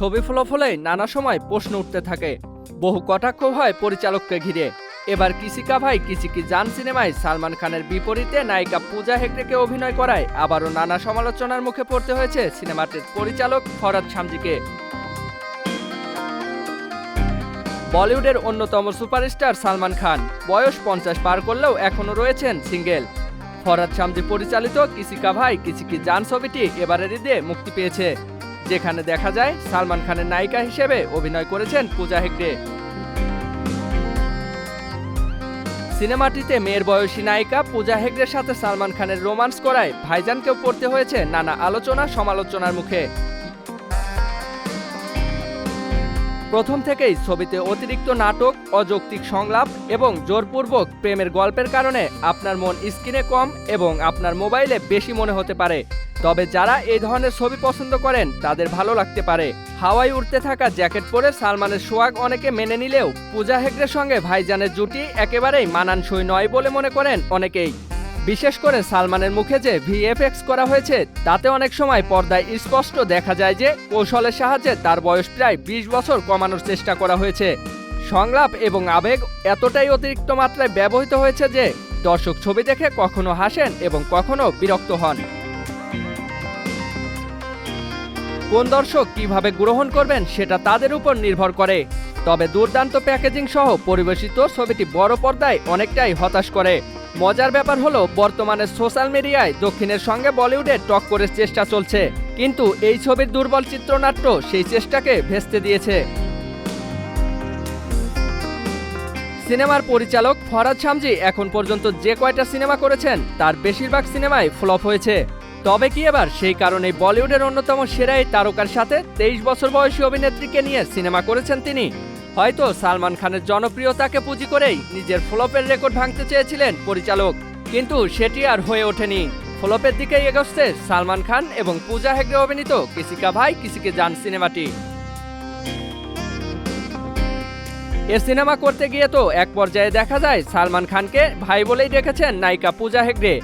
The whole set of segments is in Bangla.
ছবি ফলপ হলেই নানা সময় প্রশ্ন উঠতে থাকে। বহু কটাক্ষ হয় পরিচালককে ঘিরে। এবার কিসিকা ভাই কিসিকি জান সিনেমায় সালমান খানের বিপরীতে নায়িকা পূজা হেগড়েকে অভিনয় করায় আবারও নানা সমালোচনার মুখে পড়তে হয়েছে সিনেমাটির পরিচালক ফরাদ শামজিকে বলিউডের অন্যতম সুপারস্টার সালমান খান, বয়স পঞ্চাশ পার করলেও এখনও রয়েছেন সিঙ্গেল। ফরাদ শামজি পরিচালিত কিসিকা ভাই কিসিকি জান ছবিটি এবারের ঈদে মুক্তি পেয়েছে। যেখানে দেখা যায় সালমান খানের নায়িকা হিসেবে অভিনয় করেছেন পূজা হেগড়ে। সিনেমাটিতে মেয়ের বয়সী নায়িকা পূজা হেগড়ের সাথে সালমান খানের রোমান্স করায় ভাইজানকেও পড়তে হয়েছে নানা আলোচনা সমালোচনার মুখে। প্রথম থেকেই ছবিতে অতিরিক্ত নাটক, অযৌক্তিক সংলাপ এবং জোরপূর্বক প্রেমের গল্পের কারণে আপনার মন স্ক্রিনে কম এবং আপনার মোবাইলে বেশি মনে হতে পারে। তবে যারা এই ধরনের ছবি পছন্দ করেন, তাদের ভালো লাগতে পারে। হাওয়ায় উঠতে থাকা জ্যাকেট পরে সালমানের সোয়াগ অনেকে মেনে নিলেও পূজা হেগড়ের সঙ্গে ভাইজানের জুটি একেবারেই মানানসই নয় বলে মনে করেন অনেকেই। বিশেষ করে সালমানের মুখে যে ভিএফএক্স করা হয়েছে, তাতে অনেক সময় পর্দায় স্পষ্ট দেখা যায় যে কৌশলের সাহায্যে তার বয়স প্রায় বিশ বছর কমানোর চেষ্টা করা হয়েছে। সংলাপ এবং আবেগ এতটাই অতিরিক্ত মাত্রায় ব্যবহৃত হয়েছে যে দর্শক ছবি দেখে কখনো হাসেন এবং কখনো বিরক্ত হন। কোন দর্শক কীভাবে গ্রহণ করবেন সেটা তাদের উপর নির্ভর করে। তবে দুর্দান্ত প্যাকেজিং সহ পরিবেশিত ছবিটি বড় পর্দায় অনেকটাই হতাশ করে। মজার ব্যাপার হলো, বর্তমানে সোশ্যাল মিডিয়ায় দক্ষিণের সঙ্গে বলিউডে টক করে চেষ্টা চলছে। কিন্তু এই ছবির দুর্বল চিত্রনাট্য সেই চেষ্টাকে ভেস্তে দিয়েছে। সিনেমার পরিচালক ফরাজ শামজি এখন পর্যন্ত যে কয়টা সিনেমা করেছেন, তার বেশিরভাগ সিনেমাই ফ্লপ হয়েছে। তবে কি এবার? সেই কারণে বলিউডের অন্যতম সেরাই তারকার সাথে তেইশ বছর বয়সী অভিনেত্রীকে নিয়ে সিনেমা করেছেন তিনি। হয়তো সালমান খানের জনপ্রিয়তাকে পুঁজি করেই নিজের ফ্লপের রেকর্ড ভাঙতে চেয়েছিলেন পরিচালক। কিন্তু সেটি আর হয়ে ওঠেনি। ফ্লপের দিকে এগোচ্ছে সালমান খান এবং পূজা হেগড়ে অভিনীত কিসিকা ভাই, কিসিকে যান সিনেমাটি। এ সিনেমা করতে গিয়ে তো এক পর্যায়ে দেখা যায় সালমান খানকে ভাই বলেই ডেকেছেন নায়িকা পূজা হেগড়ে।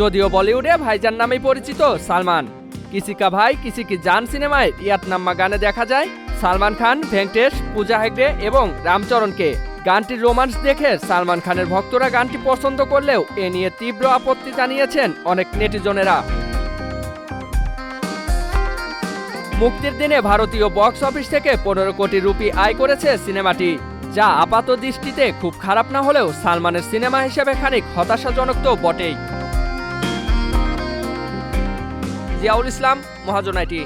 যদিও বলিউডে ভাইজান নামেই পরিচিত সালমান। কিসিকা ভাই কিসিকি জান সিনেমায় ইয়াতনাম্মা গানে দেখা যায় সালমান খান, ভেঙ্কটেশ, পূজা হেগড়ে এবং রামচরণকে। গানটির রোমান্স দেখে সালমান খানের ভক্তরা গানটি পছন্দ করলেও এ নিয়ে তীব্র আপত্তি জানিয়েছেন অনেক নেটিজনেরা। মুক্তির দিনে ভারতীয় বক্স অফিস থেকে পনেরো কোটি রুপি আয় করেছে সিনেমাটি, যা আপাত দৃষ্টিতে খুব খারাপ না হলেও সালমানের সিনেমা হিসেবে খানিক হতাশাজনক তো বটেই। জিয়াউল ইসলাম মহাজনাইটি